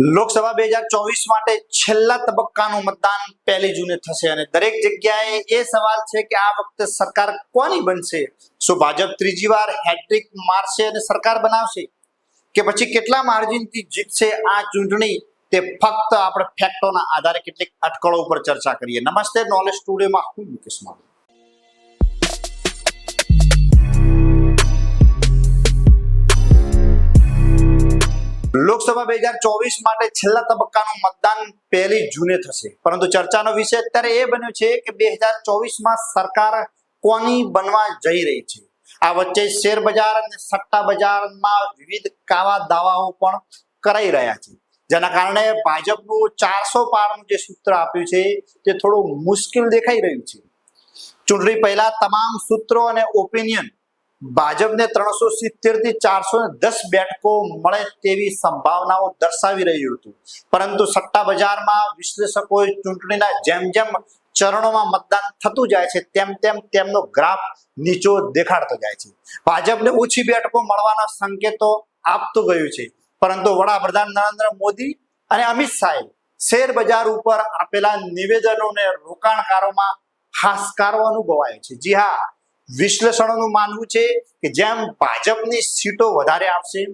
લોકસભા બે હજાર ચોવીસ માટે છેલ્લા તબક્કાનું મતદાન પહેલી જૂને થશે અને દરેક જગ્યાએ એ સવાલ છે કે આ વખતે સરકાર કોની બનશે? શું ભાજપ ત્રીજી વાર હેટ્રિક મારશે અને સરકાર બનાવશે? કે પછી કેટલા માર્જિનથી જીતશે આ ચૂંટણી? તે ફક્ત આપણે ફેક્ટોના આધારે કેટલીક અટકળો ઉપર ચર્ચા કરીએ. નમસ્તે નોલેજ સ્ટુડિયોમાં હું મુકેશ મારું. લોકસભા બે હજાર ચોવીસ માટે છેલ્લા તબક્કાનું મતદાન પહેલી જૂને થશે. પરંતુ ચર્ચાનો વિષય અત્યારે એ બન્યો છે કે બે હજાર ચોવીસમાં સરકાર કોની બનવા જઈ રહી છે? આ વચ્ચે શેર બજાર અને સટ્ટા બજારમાં વિવિધ કાવા દાવાઓ પણ કરાઈ રહ્યા છે. જેના કારણે ભાજપનું ચારસો પારનું જે સૂત્ર આપ્યું છે તે થોડું મુશ્કેલ દેખાઈ રહ્યું છે. ચૂંટણી પહેલા તમામ સૂત્રો અને ઓપિનિયન ભાજપને ત્રણસો સિત્તેરથી ચારસો દસ બેઠકો મળે તેવી સંભાવનાઓ દર્શાવી રહ્યું હતું. પરંતુ સટ્ટા બજારમાં વિશ્લેષકોએ ચૂંટણીના જેમ જેમ ચરણોમાં મતદાન થતું જાય છે, તેમ તેમ તેમનો ગ્રાફ નીચો દેખાડતો જાય છે. ભાજપને ઓછી બેઠકો મળવાના સંકેતો આપતું ગયું છે. પરંતુ વડાપ્રધાન નરેન્દ્ર મોદી અને અમિત શાહે શેર બજાર ઉપર આપેલા નિવેદનોને રોકાણકારોમાં હાશકારો અનુભવાયો છે. જી હા વિશ્લેષણોનું માનવું છે કે જેમ ભાજપની સીટો વધારે આપશે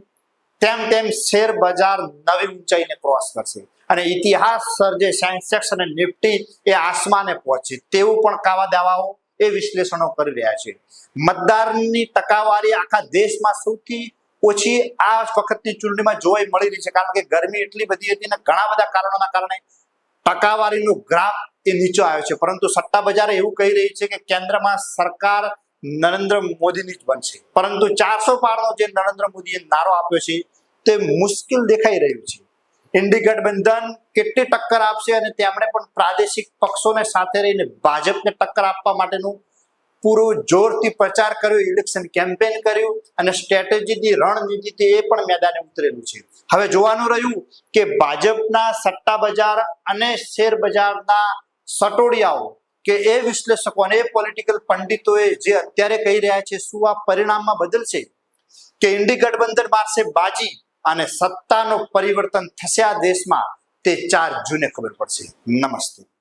તેમ તેમ શેર બજાર નવી ઊંચાઈને ક્રોસ કરશે. અને ઇતિહાસ સર્જે સેન્સેક્સ અને નિફ્ટી એ આસમાને પહોંચે તેવું પણ કાવા દાવાઓ એ વિશ્લેષણો કરી રહ્યા છે. મતદારની ટકાવારી આખા દેશમાં સૌથી ઓછી આ વખતની ચૂંટણીમાં જોવા મળી રહી છે. કારણ કે ગરમી એટલી બધી હતી અને ઘણા બધા કારણોના કારણે ટકાવારીનું ગ્રાફ એ નીચો આવ્યો છે. પરંતુ સત્તા બજાર એવું કહી રહી છે કે કેન્દ્રમાં સરકાર નરેન્દ્ર મોદીની જ બનશે. પરંતુ ચારસો પારનો જે નરેન્દ્ર મોદીએ નારો આપ્યો છે, તે મુશ્કેલ દેખાઈ રહ્યું છે. ઇન્ડી ગઠબંધન કેટલી ટક્કર આપશે અને તેમણે પણ પ્રાદેશિક પક્ષોને સાથે રહીને ભાજપને ટક્કર આપવા માટેનું પૂરું જોરથી પ્રચાર કર્યો ઇલેક્શન કેમ્પેન કર્યું અને સ્ટ્રેટેજીથી રણનીતિથી એ પણ મેદાને ઉતરેલું છે. હવે જોવાનું રહ્યું કે ભાજપના સટ્ટા બજાર અને શેર બજારના સટોડિયાઓ કે એ વિશ્લેષકો અને એ પોલિટિકલ પંડિતોએ જે અત્યારે કહી રહ્યા છે, શું આ પરિણામમાં બદલશે? કે ઇન્ડી ગઠબંધન મારશે બાજી અને સત્તાનું પરિવર્તન થશે આ દેશમાં, તે ચાર જૂને ખબર પડશે. નમસ્તે.